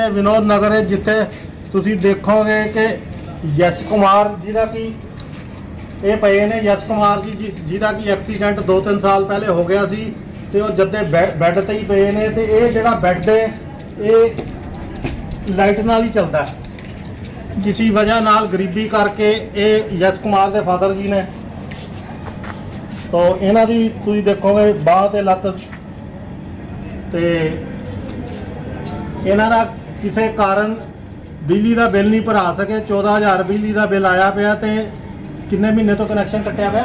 ਹੈ ਵਿਨੋਦ ਨਗਰ ਹੈ, ਜਿੱਥੇ ਤੁਸੀਂ ਦੇਖੋਗੇ ਕਿ ਯਸ਼ ਕੁਮਾਰ ਜਿਹਦਾ ਕਿ ਇਹ ਪਏ ਨੇ, ਯਸ਼ ਕੁਮਾਰ ਜੀ ਜਿਹਦਾ ਕਿ ਐਕਸੀਡੈਂਟ 2-3 ਸਾਲ ਪਹਿਲੇ ਹੋ ਗਿਆ ਸੀ ਤੇ ਉਹ ਜੱਦੇ ਬੈ- ਬੈੱਡ ਤੇ ਹੀ ਪਏ ਨੇ ਤੇ ਇਹ ਜਿਹੜਾ ਬੈੱਡ ਹੈ, ਇਹ ਲਾਈਟ ਨਾਲ ਹੀ ਚੱਲਦਾ ਹੈ। ਕਿਸੇ ਵਜ੍ਹਾ ਨਾਲ ਗਰੀਬੀ ਕਰਕੇ ਇਹ ਯਸ਼ ਕੁਮਾਰ ਦੇ ਫਾਦਰ ਜੀ ਨੇ ਤੋ ਇਹਨਾਂ ਦੀ ਤੁਸੀਂ ਦੇਖੋਗੇ ਬਾਹ ਤੇ ਲੱਤ ਤੇ ਇਹਨਾਂ ਦਾ ਕਿਸੇ ਕਾਰਨ ਬਿਜਲੀ ਦਾ ਬਿੱਲ ਨਹੀਂ ਭਰਾ ਸਕੇ 14000 ਬਿਜਲੀ ਦਾ ਬਿੱਲ ਆਇਆ ਪਿਆ ਤੇ ਕਿੰਨੇ ਮਹੀਨੇ ਤੋਂ ਕਨੈਕਸ਼ਨ ਕੱਟਿਆ ਪਿਆ?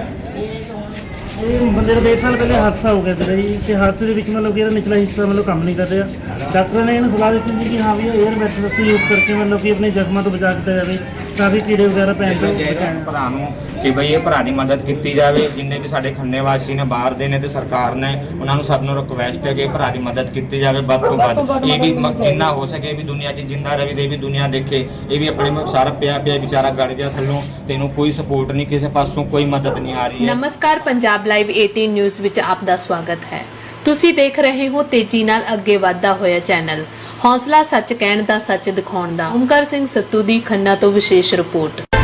ਇਹ ਬੰਦੇ ਡੇਢ ਸਾਲ ਪਹਿਲੇ ਹਾਦਸਾ ਹੋ ਗਿਆ ਸੀ ਜੀ ਤੇ ਹਾਦਸੇ ਦੇ ਵਿੱਚ ਮਤਲਬ ਕਿ ਇਹਦਾ ਨਿਚਲਾ ਹਿੱਸਾ ਮਤਲਬ ਕੰਮ ਨਹੀਂ ਕਰ ਰਿਹਾ ਡਾਕਟਰ ਨੇ ਇਹਨੂੰ ਸਲਾਹ ਦਿੱਤੀ ਸੀ ਕਿ ਹਾਂ ਵੀ 에ਅਰ ਮੈਟਰਸ ਯੂਜ਼ ਕਰਕੇ ਮਤਲਬ ਕਿ ਆਪਣੇ ਜ਼ਖਮਾਂ ਤੋਂ ਬਚਾ ਕੀਤਾ ਜਾਵੇ। ਕਾਫੀ ਕੀੜੇ ਵਗੈਰਾ ਪੈਣ ਤੋਂ ਚਾਹੀਦਾ ਬਚਾਇਆ ਭਰਾ ਨੂੰ ਕਿ ਬਈ ਇਹ ਭਰਾ ਦੀ ਮਦਦ ਕੀਤੀ ਜਾਵੇ ਜਿੰਨੇ ਵੀ ਸਾਡੇ ਖੰਨੇ ਵਾਸੀ ਨੇ ਬਾਹਰ ਦੇ ਨੇ ਤੇ ਸਰਕਾਰ ਨੇ ਉਹਨਾਂ ਨੂੰ ਸਭ ਨੂੰ ਰਿਕਵੈਸਟ ਹੈ ਕਿ ਭਰਾ ਦੀ ਮਦਦ ਕੀਤੀ ਜਾਵੇ ਵੱਧ ਤੋਂ ਵੱਧ। ਇਹ ਵੀ ਜਿੰਨਾ ਹੋ ਸਕੇ ਵੀ ਦੁਨੀਆ 'ਚ ਜਿੰਦਾ ਰਵੇ ਤੇ ਇਹ ਵੀ ਦੁਨੀਆ ਦੇਖੇ। ਇਹ ਵੀ ਆਪਣੇ ਮ- ਸਾਰਾ ਪਿਆ ਪਿਆ ਵਿਚਾਰਾ ਗੜ ਗਿਆ ਥੱਲੋਂ ਤੇ ਇਹਨੂੰ ਕੋਈ ਸਪੋਰਟ ਨਹੀਂ ਕਿਸੇ ਪਾਸੋਂ ਕੋਈ ਮਦਦ ਨਹੀਂ ਆ ਰਹੀ ਹੈ। ਨਮਸਕਾਰ ਪੰਜਾਬ ਲਾਈਵ 18 ਨਿਊਜ਼ ਵਿੱਚ ਆਪ ਦਾ ਸਵਾਗਤ ਹੈ। ਤੁਸੀਂ ਦੇਖ ਰਹੇ ਹੋ ਤੇਜ਼ੀ ਨਾਲ ਅੱਗੇ ਵਧਦਾ ਹੋਇਆ ਚੈਨਲ ਹੌਸਲਾ ਸੱਚ ਕਹਿਣ ਦਾ ਸੱਚ ਦਿਖਾਉਣ ਦਾ। ਓਮਕਾਰ ਸਿੰਘ ਸੱਤੂ ਦੀ ਖੰਨਾ ਤੋਂ ਵਿਸ਼ੇਸ਼ ਰਿਪੋਰਟ।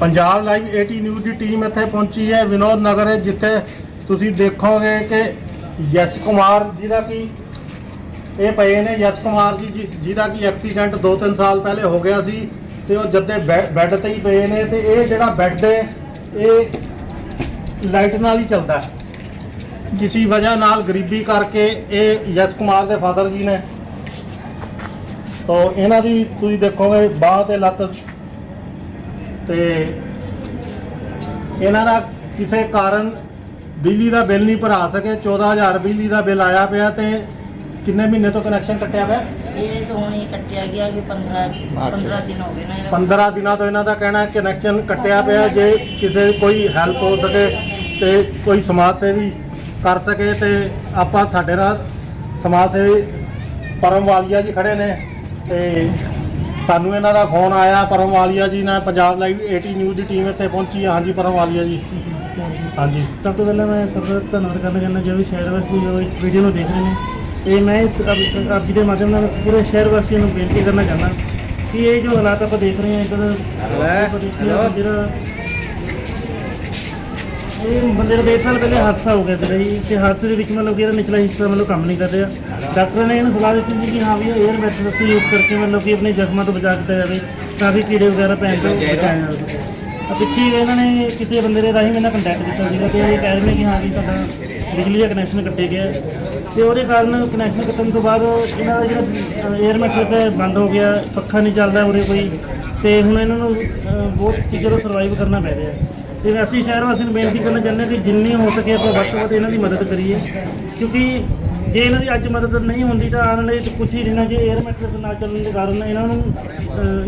ਪੰਜਾਬ ਲਾਈਵ 80 ਨਿਊਜ਼ ਦੀ ਟੀਮ ਇੱਥੇ ਪਹੁੰਚੀ ਹੈ। ਵਿਨੋਦ ਨਗਰ ਹੈ, ਜਿੱਥੇ ਤੁਸੀਂ ਦੇਖੋਗੇ ਕਿ ਯਸ਼ ਕੁਮਾਰ ਜਿਹਦਾ ਕਿ ਇਹ ਪਏ ਨੇ। ਯਸ਼ ਕੁਮਾਰ ਜੀ, ਜਿ- ਜਿਹਦਾ ਕਿ ਐਕਸੀਡੈਂਟ 2-3 ਸਾਲ ਪਹਿਲੇ ਹੋ ਗਿਆ ਸੀ ਤੇ ਉਹ ਜੱਦੇ ਬੈ- ਬੈੱਡ ਤੇ ਹੀ ਪਏ ਨੇ ਤੇ ਇਹ ਜਿਹੜਾ ਬੈੱਡ ਹੈ, ਇਹ ਲਾਈਟ ਨਾਲ ਹੀ ਚੱਲਦਾ ਹੈ। ਕਿਸੇ ਵਜ੍ਹਾ ਨਾਲ ਗਰੀਬੀ ਕਰਕੇ ਇਹ ਯਸ਼ ਕੁਮਾਰ ਦੇ ਫਾਦਰ ਜੀ ਨੇ। ਤੋ ਇਹਨਾਂ ਦੀ ਤੁਸੀਂ ਦੇਖੋਗੇ, ਬਾਹ ਤੇ ਲੱਤ ਤੇ ਇਹਨਾਂ ਦਾ ਕਿਸੇ ਕਾਰਨ ਬਿਜਲੀ ਦਾ ਬਿੱਲ ਨਹੀਂ ਭਰਾ ਸਕੇ 14000 ਬਿਜਲੀ ਦਾ ਬਿੱਲ ਆਇਆ ਪਿਆ ਤੇ ਕਿੰਨੇ ਮਹੀਨੇ ਤੋਂ ਕਨੈਕਸ਼ਨ ਕੱਟਿਆ ਪਿਆ? ਇਹ ਤਾਂ ਹੁਣ ਹੀ ਕੱਟਿਆ ਗਿਆ ਕਿ 15 15 ਦਿਨ ਹੋ ਗਏ ਨਾ ਇਹਦਾ 15 ਦਿਨਾਂ ਤੋਂ ਇਹਨਾਂ ਦਾ ਕਹਿਣਾ ਹੈ ਕਨੈਕਸ਼ਨ ਕੱਟਿਆ ਪਿਆ ਜੇ ਕਿਸੇ ਕੋਈ ਹੈਲਪ ਹੋ ਸਕੇ ਤੇ ਕੋਈ ਸਮਾਜ ਸੇਵੀ ਕਰ ਸਕੇ ਤੇ ਆਪਾਂ ਸਾਡੇ ਨਾਲ ਸਮਾਜ ਸੇਵੀ ਪਰਮ ਵਾਲੀਆ ਜੀ ਖੜੇ ਨੇ ਤੇ ਸਾਨੂੰ ਇਹਨਾਂ ਦਾ ਫੋਨ ਆਇਆ ਪਰਮ ਵਾਲੀਆ ਜੀ ਨਾਲ ਪੰਜਾਬ ਲਾਈਵ 80 ਨਿਊਜ਼ ਦੀ ਟੀਮ ਇੱਥੇ ਪਹੁੰਚੀ ਹੈ ਹਾਂਜੀ ਪਰਮ ਵਾਲੀਆ ਜੀ। ਹਾਂਜੀ। ਸਭ ਤੋਂ ਪਹਿਲਾਂ ਮੈਂ ਸਭ ਦਾ ਧੰਨਵਾਦ ਕਰਨਾ ਚਾਹੁੰਦਾ ਜੋ ਵੀ ਸ਼ਹਿਰ ਵਾਸੀ ਜੋ ਇਸ ਵੀਡੀਓ ਨੂੰ ਦੇਖ ਰਹੇ ਨੇ। ਤੇ ਮੈਂ ਇਸ ਆਪ- ਆਪ ਜੀ ਦੇ ਮਾਧਿਅਮ ਨਾਲ ਪੂਰੇ ਸ਼ਹਿਰ ਵਾਸੀਆਂ ਨੂੰ ਬੇਨਤੀ ਕਰਨਾ ਚਾਹੁੰਦਾ ਕਿ ਇਹ ਜੋ ਹਾਲਾਤ ਆਪਾਂ ਦੇਖ ਰਹੇ ਹਾਂ ਇੱਧਰ ਜਿਹੜਾ ਇਹ ਬੰਦੇ ਦਾ ਡੇਢ ਸਾਲ ਪਹਿਲੇ ਹਾਦਸਾ ਹੋ ਗਿਆ ਸੀ ਜੀ ਤੇ ਹਾਦਸੇ ਦੇ ਵਿੱਚ ਮਤਲਬ ਕਿ ਇਹਦਾ ਨਿਚਲਾ ਹਿੱਸਾ ਮਤਲਬ ਕੰਮ ਨਹੀਂ ਕਰ ਰਿਹਾ ਡਾਕਟਰ ਨੇ ਇਹਨੂੰ ਸਲਾਹ ਦਿੱਤੀ ਸੀ ਕਿ ਹਾਂ ਵੀ 에ਅਰ ਮੈਟਰਸ ਯੂਜ਼ ਕਰਕੇ ਮਤਲਬ ਕਿ ਆਪਣੇ ਜ਼ਖਮਾਂ ਤੋਂ ਬਚਾ ਕੀਤਾ ਜਾਵੇ ਕਾਫੀ ਕੀੜੇ ਵਗੈਰਾ ਪੈਣ ਤੋਂ ਬਚਾਇਆ ਪਿੱਛੇ ਇਹਨਾਂ ਨੇ ਕਿਸੇ ਬੰਦੇ ਦੇ ਰਾਹੀਂ ਮੇਰੇ ਨਾਲ ਕੰਟੈਕਟ ਕੀਤਾ ਸੀਗਾ ਤੇ ਇਹ ਕਹਿ ਰਹੇ ਨੇ ਕਿ ਹਾਂ ਵੀ ਤੁਹਾਡਾ ਬਿਜਲੀ ਦਾ ਕਨੈਕਸ਼ਨ ਕੱਟੇ ਗਿਆ। ਤੇ ਉਹਦੇ ਕਾਰਨ ਕਨੈਕਸ਼ਨ ਕੱਟਣ ਤੋਂ ਬਾਅਦ ਇਹਨਾਂ ਦਾ ਜਿਹੜਾ 에ਅਰ ਮੈਟਰਸ ਹੈ ਬੰਦ ਹੋ ਗਿਆ ਪੱਖਾ ਨਹੀਂ ਚੱਲਦਾ ਉਰੇ ਕੋਈ ਤੇ ਹੁਣ ਇਹਨਾਂ ਨੂੰ ਬਹੁਤ ਚੀਜ਼ਾਂ ਤੋਂ ਸਰਵਾਈਵ ਕਰਨਾ ਪੈ ਰਿਹਾ ਹੈ। ਤੇ ਅਸੀਂ ਸ਼ਹਿਰ ਵਾਸੀ ਨੂੰ ਬੇਨਤੀ ਕਰਨਾ ਚਾਹੁੰਦੇ ਹਾਂ ਕਿ ਜਿੰਨੀ ਹੋ ਸਕੇ ਆਪਾਂ ਵੱਧ ਤੋਂ ਵੱਧ ਇਹਨਾਂ ਦੀ ਮਦਦ ਕਰੀਏ। ਕਿਉਂਕਿ ਜੇ ਇਹਨਾਂ ਦੀ ਅੱਜ ਮਦਦ ਨਹੀਂ ਹੁੰਦੀ ਤਾਂ ਆਉਣ ਵਾਲੇ ਕੁਝ ਹੀ ਦਿਨਾਂ 'ਚ 에ਅਰ ਮੈਟਰਸ ਨਾ ਚੱਲਣ ਦੇ ਕਾਰਨ ਇਹਨਾਂ ਨੂੰ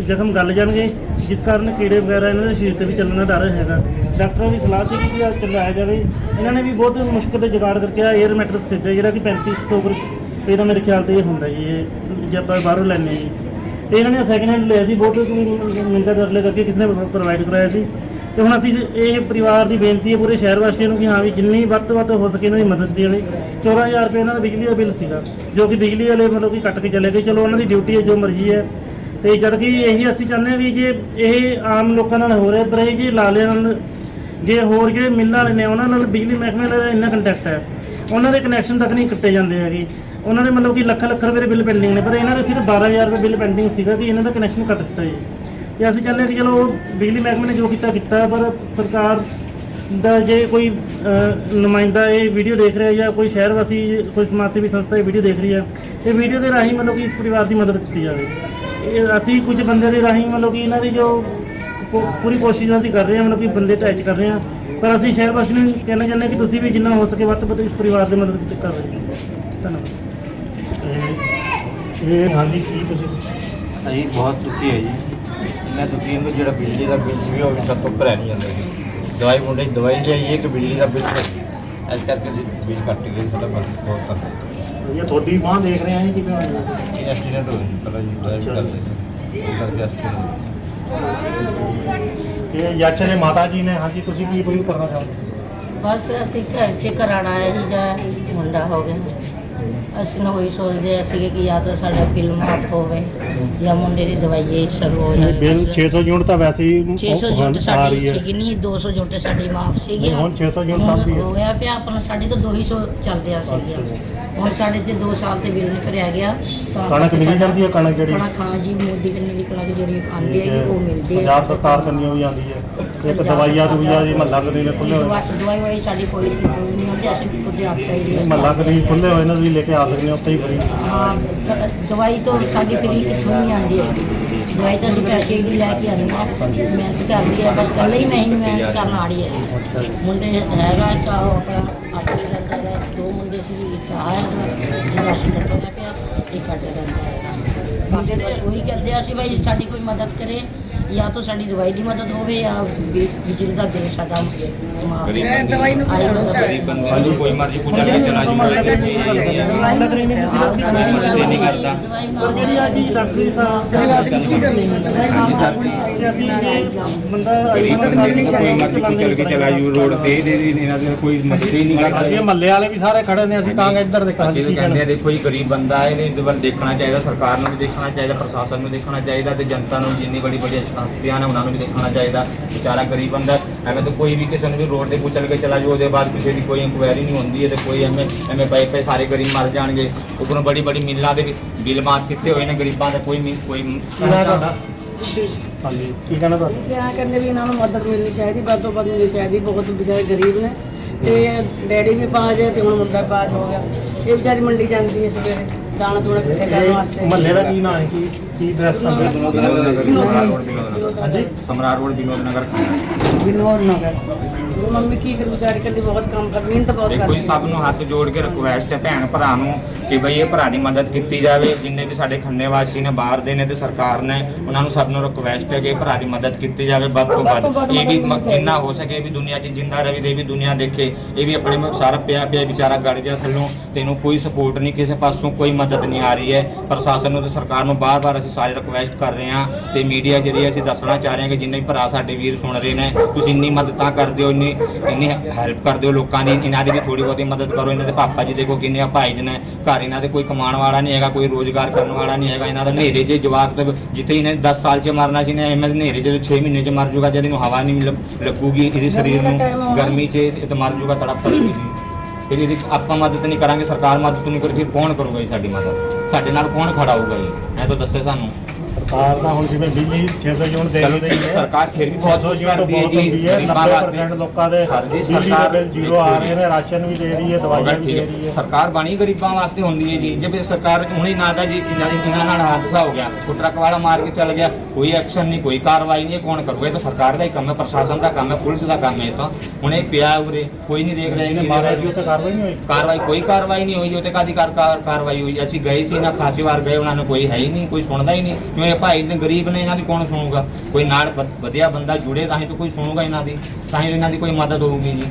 ਜ਼ਖਮ ਗਲ ਜਾਣਗੇ। ਜਿਸ ਕਾਰਨ ਕੀੜੇ ਵਗੈਰਾ ਇਹਨਾਂ ਦੇ ਸਰੀਰ ਤੇ ਵੀ ਚੱਲਣ ਦਾ ਡਰ ਹੈਗਾ। ਡਾਕਟਰਾਂ ਦੀ ਸਲਾਹ ਸੀ ਕਿ ਚਲਾਇਆ ਜਾਵੇ। ਇਹਨਾਂ ਨੇ ਵੀ ਬਹੁਤ ਮੁਸ਼ਕਲ ਦੇ ਜੁਗਾੜ ਕਰਕੇ 에ਅਰ ਮੈਟਰਸ ਖਰੀਦਿਆ, ਜਿਹੜਾ ਕਿ 3500 ਰੁਪਏ ਦਾ ਮੇਰੇ ਖਿਆਲ ਤੇ ਇਹ ਹੁੰਦਾ ਜੀ, ਇਹ ਜੇ ਆਪਾਂ ਬਾਹਰੋਂ ਲੈਂਦੇ ਹਾਂ ਜੀ। ਤੇ ਇਹਨਾਂ ਨੇ ਸੈਕਿੰਡ ਹੈਂਡ ਲਿਆ ਸੀ, ਬਹੁਤ ਮਿੰਤਾ ਕਰ ਕਰਕੇ ਕਿਸੇ ਨੇ ਪ੍ਰੋਵਾਈਡ ਕਰਾਇਆ ਸੀ। ਤੇ ਹੁਣ ਅਸੀਂ ਇਹ ਪਰਿਵਾਰ ਦੀ ਬੇਨਤੀ ਹੈ ਪੂਰੇ ਸ਼ਹਿਰ ਵਾਸੀਆਂ ਨੂੰ ਕਿ ਹਾਂ ਵੀ ਜਿੰਨੀ ਵੱਧ ਤੋਂ ਵੱਧ ਹੋ ਸਕੇ ਇਹਨਾਂ ਦੀ ਮਦਦ ਦੀ ਜਾਵੇ 14000 ਰੁਪਏ ਇਹਨਾਂ ਦਾ ਬਿਜਲੀ ਦਾ ਬਿੱਲ ਸੀਗਾ, ਜੋ ਕਿ ਬਿਜਲੀ ਵਾਲੇ ਮਤਲਬ ਕਿ ਕੱਟ ਕੇ ਚਲੇ ਗਏ। ਚਲੋ ਉਹਨਾਂ ਦੀ ਡਿਊਟੀ ਹੈ, ਜੋ ਮਰਜ਼ੀ ਹੈ। ਤੇ ਜਦ ਕਿ ਇਹੀ ਅਸੀਂ ਚਾਹੁੰਦੇ ਹਾਂ ਵੀ ਜੇ ਇਹ ਆਮ ਲੋਕਾਂ ਨਾਲ ਹੋ ਰਿਹਾ ਪਰ ਇਹ ਜੇ ਲਾਲਿਆਂ ਨਾਲ, ਜੇ ਹੋਰ ਜਿਹੜੇ ਮਿੱਲਾਂ ਵਾਲੇ ਨੇ, ਉਹਨਾਂ ਨਾਲ ਬਿਜਲੀ ਮਹਿਕਮੇ ਦਾ ਇੰਨਾ ਕੰਟੈਕਟ ਹੈ। ਉਹਨਾਂ ਦੇ ਕਨੈਕਸ਼ਨ ਤੱਕ ਨਹੀਂ ਕੱਟੇ ਜਾਂਦੇ ਹੈਗੇ। ਉਹਨਾਂ ਦੇ ਮਤਲਬ ਕਿ ਲੱਖ ਲੱਖ ਰੁਪਏ ਦੇ ਬਿੱਲ ਪੈਂਡਿੰਗ ਨੇ, ਪਰ ਇਹਨਾਂ ਦੇ ਸਿਰਫ 12000 ਰੁਪਏ ਬਿੱਲ ਪੈਂਡਿੰਗ ਸੀਗਾ ਕਿ ਇਹਨਾਂ ਦਾ ਕਨੈਕਸ਼ਨ ਕੱਟ ਦਿੱਤਾ ਜੀ। ਤੇ ਅਸੀਂ ਚਾਹੁੰਦੇ ਹਾਂ ਕਿ ਚਲੋ ਬਿਜਲੀ ਮਹਿਕਮੇ ਨੇ ਜੋ ਕੀਤਾ ਕੀਤਾ ਪਰ ਸਰਕਾਰ ਦਾ ਜੇ ਕੋਈ ਨੁਮਾਇੰਦਾ ਇਹ ਵੀਡੀਓ ਦੇਖ ਰਿਹਾ ਜਾਂ ਕੋਈ ਸ਼ਹਿਰ ਵਾਸੀ ਕੋਈ ਸਮਾਜ ਸੇਵੀ ਸੰਸਥਾ ਇਹ ਵੀਡੀਓ ਦੇਖ ਰਹੀ ਹੈ ਇਹ ਵੀਡੀਓ ਦੇ ਰਾਹੀਂ ਮਤਲਬ ਕਿ ਇਸ ਪਰਿਵਾਰ ਦੀ ਮਦਦ ਕੀਤੀ ਜਾਵੇ। ਇਹ ਅਸੀਂ ਕੁਝ ਬੰਦੇ ਦੇ ਰਾਹੀਂ ਮਤਲਬ ਕਿ ਇਹਨਾਂ ਦੀ ਜੋ ਪੂਰੀ ਕੋਸ਼ਿਸ਼ ਅਸੀਂ ਕਰ ਰਹੇ ਹਾਂ ਮਤਲਬ ਕਿ ਬੰਦੇ ਅਟੈਚ ਕਰ ਰਹੇ ਹਾਂ ਪਰ ਅਸੀਂ ਸ਼ਹਿਰ ਵਾਸੀ ਨੂੰ ਕਹਿਣਾ ਚਾਹੁੰਦੇ ਹਾਂ ਕਿ ਤੁਸੀਂ ਵੀ ਜਿੰਨਾ ਹੋ ਸਕੇ ਵੱਧ ਤੋਂ ਵੱਧ ਇਸ ਪਰਿਵਾਰ ਦੀ ਮਦਦ ਕੀਤੀ ਕਰ ਰਹੇ ਧੰਨਵਾਦ। ਇਹ- ਇਹ ਹਾਂਜੀ ਕੀ ਤੁਸੀਂ? ਅਸੀਂ ਬਹੁਤ ਦੁਖੀ ਹੈ ਜੀ। ਦੁਖੀ ਹਾਂ ਕਿ ਜਿਹੜਾ ਬਿਜਲੀ ਦਾ ਬਿੱਲ ਸੀ ਉਹ ਵੀ ਸਭ ਤੋਂ ਭਰਿਆ ਨਹੀਂ ਜਾਂਦਾ ਜੀ। ਦਵਾਈ ਮੁੰਡੇ ਦੀ ਦਵਾਈ ਲਈ ਕਿ ਬਿਜਲੀ ਦਾ ਬਿੱਲ ਇਸ ਕਰਕੇ ਅਸੀਂ ਬਿੱਲ ਕੱਟ ਗਏ ਸਾਡਾ ਬਸ ਬਹੁਤ ਧੰਨਵਾਦ। ਇਹ ਤੁਹਾਡੀ ਬਾਹ ਦੇਖ ਰਹੇ ਆ ਜੀ ਕਿਵੇਂ ਹੋਈ ਹੈ? ਇਹ ਐਕਸੀਡੈਂਟ ਹੋਇਆ ਜੀ ਪਹਿਲਾਂ ਜੀ ਅੱਛਾ। ਕਰਦੇ ਉਹ ਕਰਕੇ ਐਕਸੀਡੈਂਟ ਹੋਇਆ ਇਹ ਯਸ਼ ਦੇ ਮਾਤਾ ਜੀ ਨੇ ਹਾਂਜੀ ਤੁਸੀਂ ਕੀ ਅਪੀਲ ਕਰਨਾ ਚਾਹੁੰਦੇ ਬਸ ਅਸੀਂ ਘਰ 'ਚ ਕਰਾਣਾ ਹੈ ਜੀ ਜਾਂ ਮੁੰਡਾ ਹੋ ਗਿਆ। ਅਸੀਂ ਨਾ ਉਹੀ ਸੋਚਦੇ ਅਸੀਂ ਕਿ ਜਾਂ ਤਾਂ ਸਾਡਾ ਬਿੱਲ ਮਾਫ ਹੋਵੇ ਜਾਂ ਮੁੰਡੇ ਦੀ ਦਵਾਈ ਸ਼ੁਰੂ ਹੋ ਜਾਵੇ। ਬਿੱਲ ਬਸ। 600 ਯੂਨਿਟ ਤਾਂ ਵੈਸੇ ਹੀ 600 ਉਹ- ਯੂਨਿਟ ਸਾਡੀ ਹੈ। ਸੀਗੀ ਨਹੀਂ 200 ਯੂਨਿਟ ਸਾਡੀ ਮਾਫ ਸੀਗੀ। ਹੁਣ 600 ਯੂਨਿਟ ਸਾਡੀ ਹੈ। ਹੋ ਗਿਆ ਪਿਆ ਆਪਣਾ ਸਾਡੀ ਤਾਂ 200 ਚੱਲਦੇ ਆ ਸੀਗੀ। ਹੁਣ ਸਾਡੇ ਤੇ 2 ਸਾਲ ਤੇ ਬਿੱਲ ਨਹੀਂ ਭਰਿਆ ਗਿਆ ਤਾਂ ਕਣਕ ਮਿਲੀ ਜਾਂਦੀ ਹੈ ਕਣਕ ਜਿਹੜੀ? ਕਣਕ ਹਾਂ ਜੀ ਮੋਦੀ ਕੰਨੀ ਦੀ ਕਣਕ ਜਿਹੜੀ ਆਉਂਦੀ ਹੈਗੀ ਉਹ ਮਿਲਦੀ ਹੈ। ਪੰਜਾਬ ਸਰਕਾਰ ਕੰਨੀਓ ਵੀ ਆਉਂਦੀ ਹੈ? ਇੱਕ ਦਵਾਈਆਂ ਦੁਵਈਆਂ ਜੀ ਮਹੱਲਾ ਕਦੇ ਦੇ ਖੁੱਲੇ ਹੋਏ। ਦਵਾ- ਦਵਾਈ ਵਾਈ ਸਾਡੀ ਕੋਈ ਨਹੀਂ ਆਉਂਦੀ ਅਸੀਂ ਖੁਦ ਆਪੇ ਹੀ ਲੈ ਮਹੱਲਾ ਕਦੇ ਖੁੱਲੇ ਹੋਏ ਨੇ ਤੁਸੀਂ ਲੈ ਕੇ ਆ ਸਕਦੇ ਹੋ ਉੱਥੇ ਹੀ ਫਰੀ। ਹਾਂ ਦ- ਦਵਾਈ ਤਾਂ ਸਾਡੀ ਫਰੀ ਕਿੱਥੋਂ ਨਹੀਂ ਆਉਂਦੀ ਦਵਾਈ ਤਾਂ ਅਸੀਂ ਪੈਸੇ ਦੀ ਲੈ ਕੇ ਆਉਂਦੇ ਹਾਂ। ਮਿਹਨਤ ਕਰਦੀ ਹੈ ਬਸ ਇਕੱਲੇ ਹੀ ਮੈਂ ਹੀ ਮਿਹਨਤ ਕਰਨ ਵਾਲੀ ਹੈ। ਅੱਛਾ ਜੀ। ਮੁੰਡੇ ਹੈਗਾ ਤਾਂ ਉਹ ਆਪਣਾ ਆਟੋ ਹੈ ਦੋ ਮੁੰਡੇ ਸੀ ਇੱਕ ਆਇਆ ਜਿਹੜਾ ਅਸੀਂ ਕੱਟਣਾ ਪਿਆ ਇੱਕ ਕੱਟ ਰਹਿੰਦਾ ਹੈ ਬਾਕੀ ਬਸ ਉਹੀ ਕਹਿੰਦੇ ਆ ਅਸੀਂ ਭਾਈ ਸਾਡੀ ਕੋਈ ਮਦਦ ਕਰੇ। ਜਾਂ ਤਾਂ ਸਾਡੀ ਦਵਾਈ ਦੀ ਮਦਦ ਹੋਵੇ ਜਾਂ ਬਿ- ਬਿਜਲੀ ਦਾ ਬਿੱਲ ਸਾਡਾ ਮਾਫ ਗਰੀਬ ਬੰਦੇ ਦਵਾਈ ਨੂੰ ਗਰੀਬ ਬੰਦੇ ਨੂੰ। ਕੋਈ ਮਰਜ਼ੀ ਪੁੱਛ ਕੇ ਚਲਾ ਜੂਗਾ ਲੱਗ ਰਹੀ ਨਹੀਂ ਮਦਦ ਕਰਦਾ ਪਰ ਜਿਹੜੀ ਆ ਜੀ ਡਾਕਟਰੀ ਸਾਹਿਬ ਕਿ ਅਸੀਂ ਇਹ ਬੰਦਾ ਗਰੀਬ ਬੰਦੇ ਨੂੰ ਕੋਈ ਮਰਜ਼ੀ ਪੁੱਛ ਕੇ ਚਲਾ ਜੂ ਰੋਡ ਤੇ ਇਹਦੇ ਦੀ ਇਹਨਾਂ ਦੇ ਕੋਈ ਮਦਦ ਹੀ ਨਹੀਂ ਕਰਦਾ। ਇਹ ਮਹੱਲੇ ਵਾਲੇ ਵੀ ਸਾਰੇ ਖੜੇ ਨੇ ਅਸੀਂ ਕਹਾਂਗੇ ਇੱਧਰ ਦੇਖਾਂ ਅਸੀਂ ਤਾਂ ਕਹਿੰਦੇ ਆ ਦੇਖੋ ਜੀ ਗਰੀਬ ਬੰਦਾ ਹੈ ਇਹਦੇ ਵੱਲ ਦੇਖਣਾ ਚਾਹੀਦਾ ਸਰਕਾਰ ਨੂੰ ਵੀ ਦੇਖਣਾ ਚਾਹੀਦਾ ਪ੍ਰਸ਼ਾਸਨ ਨੂੰ ਦੇਖਣਾ ਚਾਹੀਦਾ ਤੇ ਜਨਤਾ ਨੂੰ ਜਿੰਨੀ ਬੜੀ ਬੜੀ ਹਸਤੀਆਂ ਨੇ ਉਹਨਾਂ ਨੂੰ ਵੀ ਦੇਖਣਾ ਚਾਹੀਦਾ। ਵਿਚਾਰਾ ਗਰੀਬ ਬੰਦਾ ਐਵੇਂ ਤਾਂ ਕੋਈ ਵੀ ਕਿਸੇ ਨੂੰ ਵੀ ਰੋਡ ਤੇ ਕੁਚਲ ਕੇ ਚਲਾ ਜਾਊ ਉਹਦੇ ਬਾਅਦ ਕਿਸੇ ਦੀ ਕੋਈ ਇਨਕੁਆਇਰੀ ਨਹੀਂ ਹੁੰਦੀ ਹੈ ਤੇ ਕੋਈ ਐਵੇਂ ਐਵੇਂ ਪਏ ਪਏ ਸਾਰੇ ਗਰੀਬ ਮਰ ਜਾਣਗੇ। ਉੱਪਰੋਂ ਬੜੀ ਬੜੀ ਮਿਲਾਂ ਦੇ ਬਿੱਲ ਮਾਫ ਕੀਤੇ ਹੋਏ ਨੇ ਗਰੀਬਾਂ ਦਾ ਕੋਈ ਮਿ- ਕੋਈ ਹਾਂਜੀ ਕੀ ਕਹਿਣਾ ਤੁਹਾਡਾ? ਇਸੇ ਆ ਕਰਨੇ ਵੀ ਇਹਨਾਂ ਨੂੰ ਮਦਦ ਮਿਲਣੀ ਚਾਹੀਦੀ ਵੱਧ ਤੋਂ ਵੱਧ ਮਿਲਣੀ ਚਾਹੀਦੀ ਬਹੁਤ ਵਿਚਾਰੇ ਗਰੀਬ ਨੇ। ਤੇ ਡੈਡੀ ਵੀ ਪਾਸ ਹੈ ਤੇ ਹੁਣ ਮੁੰਡਾ ਪਾਸ ਹੋ ਗਿਆ। ਇਹ ਵਿਚਾਰੀ ਮੰਡੀ ਜਾਂਦੀ ਹੈ ਸਵੇਰੇ। ਦਾਣਾ ਦੂਣਾ ਇਕੱਠੇ ਕਰਨ ਵਾਸਤੇ। ਮਹੱਲੇ ਦਾ ਕੀ ਨਾਂ ਹੈ? ਕੀ ਕੀ ਡਰੈਸ ਕਰਦੇ ਵਿਨੋਦ ਨਗਰ ਸਮਰਾਰ ਰੋਡ ਵਿਨੋਦ ਨਗਰ ਹਾਂਜੀ? ਸਮਰਾਰ ਰੋਡ ਵਿਨੋਦ ਨਗਰ। ਵਿਨੋਦ ਨਗਰ। ਮੰਮੀ ਕੀ ਕਰ? ਵਿਚਾਰੀ ਕੱਲੀ ਬਹੁਤ ਕੰਮ ਕਰ ਮਿਹਨਤ ਬਹੁਤ ਕਰਦੀ ਜੀ ਸਭ ਨੂੰ ਹੱਥ ਜੋੜ ਕੇ ਰਿਕੁਐਸਟ ਹੈ ਭੈਣ ਭਰਾ ਨੂੰ। ਕਿ ਬਈ ਇਹ ਭਰਾ ਦੀ ਮਦਦ ਕੀਤੀ ਜਾਵੇ ਜਿੰਨੇ ਵੀ ਸਾਡੇ ਖੰਨੇ ਵਾਸੀ ਨੇ ਬਾਹਰ ਦੇ ਨੇ ਤੇ ਸਰਕਾਰ ਨੇ ਉਹਨਾਂ ਨੂੰ ਸਭ ਨੂੰ ਰਿਕੁਐਸਟ ਹੈ ਕਿ ਇਹ ਭਰਾ ਦੀ ਮਦਦ ਕੀਤੀ ਜਾਵੇ ਵੱਧ ਤੋਂ ਵੱਧ। ਇਹ ਵੀ ਜਿੰਨਾ ਹੋ ਸਕੇ ਵੀ ਦੁਨੀਆ 'ਚ ਜਿੰਦਾ ਰਵੇ ਇਹ ਵੀ ਦੁਨੀਆ ਦੇਖੇ। ਇਹ ਵੀ ਆਪਣੇ ਮ- ਸਾਰਾ ਪਿਆ ਪਿਆ ਵਿਚਾਰਾ ਗੜ ਗਿਆ ਥੱਲੋਂ ਤੇ ਇਹਨੂੰ ਕੋਈ ਸਪੋਰਟ ਨਹੀਂ ਕਿਸੇ ਪਾਸੋਂ ਕੋਈ ਮਦਦ ਨਹੀਂ ਆ ਰਹੀ ਹੈ। ਪ੍ਰਸ਼ਾਸਨ ਨੂੰ ਤੇ ਸਰਕਾਰ ਨੂੰ ਬਾਰ-ਬਾਰ ਅਸੀਂ ਸਾਰੇ ਰਿਕੁਐਸਟ ਕਰ ਰਹੇ ਹਾਂ ਤੇ ਮੀਡੀਆ ਜਰੀਏ ਅਸੀਂ ਦੱਸਣਾ ਚਾਹ ਰਹੇ ਹਾਂ ਕਿ ਜਿੰਨੇ ਵੀ ਭਰਾ ਸਾਡੇ ਵੀਰ ਸੁਣ ਰਹੇ ਨੇ ਤੁਸੀਂ ਇੰਨੀ ਮਦਦਾਂ ਕਰਦੇ ਹੋ ਇੰਨੀ ਇੰਨੀ ਹੈਲਪ ਕਰਦੇ ਹੋ ਲੋਕਾਂ ਦੀ ਇਹਨਾਂ ਦੀ ਵੀ ਥੋੜੀ ਬਹੁਤੀ ਮਦਦ ਕਰੋ ਇਹਨਾਂ ਦੇ ਪਾਪਾ ਜੀ ਦੇਖੋ ਕਿੰਨੇ ਭਾਈ ਜੀ ਨੇ ਘਰ ਇਹਨਾਂ ਦੇ ਕੋਈ ਕਮਾਉਣ ਵਾਲਾ ਨਹੀਂ ਹੈਗਾ ਕੋਈ ਰੋਜ਼ਗਾਰ ਕਰਨ ਵਾਲਾ ਨਹੀਂ ਹੈਗਾ ਇਹਨਾਂ ਦਾ ਹਨੇਰੇ 'ਚ ਜਵਾਕ ਤੇ ਜਿੱਥੇ ਇਹਨੇ 10 ਸਾਲ 'ਚ ਮਰਨਾ ਸੀ ਨੇ ਐਵੇਂ ਹਨੇਰੇ 'ਚ 6 ਮਹੀਨੇ 'ਚ ਮਰ ਜਾਊਗਾ ਜਦ ਇਹਨੂੰ ਹਵਾ ਨਹੀਂ ਲੱਗ- ਲੱਗੂਗੀ ਇਹਦੇ ਸਰੀਰ ਨੂੰ। ਗਰਮੀ 'ਚ ਇਹ ਤਾਂ ਮਰ ਜਾਊਗਾ ਤੜਪ ਤੜਪ ਫਿਰ ਇਹਦੀ ਆਪਾਂ ਮਦਦ ਨਹੀਂ ਕਰਾਂਗੇ ਸਰਕਾਰ ਮਦਦ ਨਹੀਂ ਕਰੇ ਫਿਰ ਕੌਣ ਕਰੂਗਾ ਜੀ ਸਾਡੀ ਮਦਦ? ਸਾਡੇ ਨਾਲ ਕੌਣ ਖੜਾ ਹੋਊਗਾ ਜੀ? ਇਹ ਤਾਂ ਦੱਸੇ ਸਾਨੂੰ। ਸਰਕਾਰ ਦਾ ਹੁਣ ਜਿਵੇਂ ਬਿਜਲੀ 600 ਯੂਨਿਟ ਦੇ ਰਹੀ ਹੈ ਸਰਕਾਰ ਫਿਰ ਵੀ ਬਹੁਤ ਕੁਝ ਕਰਦੀ ਹੈ ਜੀ ਹੁੰਦੀ ਹੈ ਗਰੀਬਾਂ 90% ਲੋਕਾਂ ਦੇ ਬਿਜਲੀ ਦੇ ਸਰਕਾਰ ਬਿੱਲ ਜ਼ੀਰੋ ਆ ਰਹੇ ਨੇ ਰਾਸ਼ਨ ਵੀ ਦੇ ਰਹੀ ਹੈ ਦਵਾਈਆਂ ਵੀ ਦੇ। ਰਹੀ ਹੈ। ਸਰਕਾਰ ਬਣੀ ਗਰੀਬਾਂ ਵਾਸਤੇ ਹੁੰਦੀ ਹੈ ਜੀ। ਜੇ ਸਰਕਾਰ ਹੁਣੇ ਨਾ ਦਾ ਜੀ ਇਹਨਾਂ ਇਹਨਾਂ ਨਾਲ ਹਾਦਸਾ ਹੋ ਗਿਆ ਉਹ ਟਰੱਕ ਵਾਲਾ ਮਾਰ ਕੇ ਚੱਲ ਗਿਆ ਕੋਈ ਐਕਸ਼ਨ ਨਹੀਂ ਕੋਈ ਕਾਰਵਾਈ ਨਹੀਂ ਕੌਣ ਕਰੂਗਾ ਇਹ ਤਾਂ ਸਰਕਾਰ ਦਾ ਹੀ ਕੰਮ ਹੈ ਪ੍ਰਸ਼ਾਸਨ ਦਾ ਕੰਮ ਹੈ ਪੁਲਿਸ ਦਾ ਕੰਮ ਹੈ ਤਾਂ। ਹੁਣ ਇਹ ਪਿਆ ਉਰੇ ਕੋਈ ਨਹੀਂ ਦੇਖ ਰਿਹਾ ਇਹਨੇ ਮਾਰਿਆ ਜੀ ਉੱਤੇ ਕਾਰਵਾਈ ਨਹੀਂ ਹੋਈ? ਕਾਰਵਾਈ ਕੋਈ ਕਾਰਵਾਈ ਨਹੀਂ ਹੋਈ ਉਹ ਤੇ ਕਾਦੀ ਕਾਰਵਾਈ ਹੋਈ? ਅਸੀਂ ਗਏ ਸੀ ਨਾ ਖਾਸੀ ਵਾਰ ਗਏ ਉਹਨਾਂ ਨੂੰ ਕੋਈ ਹੈ ਹੀ ਨਹੀਂ ਕੋਈ ਸੁਣਦਾ ਹੀ ਨਹੀਂ ਕਿਉਂ ਇਹ ਭਾਈ ਨੇ ਗਰੀਬ ਨੇ, ਇਹਨਾਂ ਦੀ ਕੌਣ ਸੁਣੂਗਾ? ਕੋਈ ਨਾਲ ਵਧੀਆ ਬੰਦਾ ਜੁੜੇ ਤਾਂ ਹੀ ਤਾਂ ਕੋਈ ਸੁਣੂਗਾ ਇਹਨਾਂ ਦੀ, ਤਾਂ ਹੀ ਇਹਨਾਂ ਦੀ ਕੋਈ ਮਦਦ ਹੋਊਗੀ ਜੀ।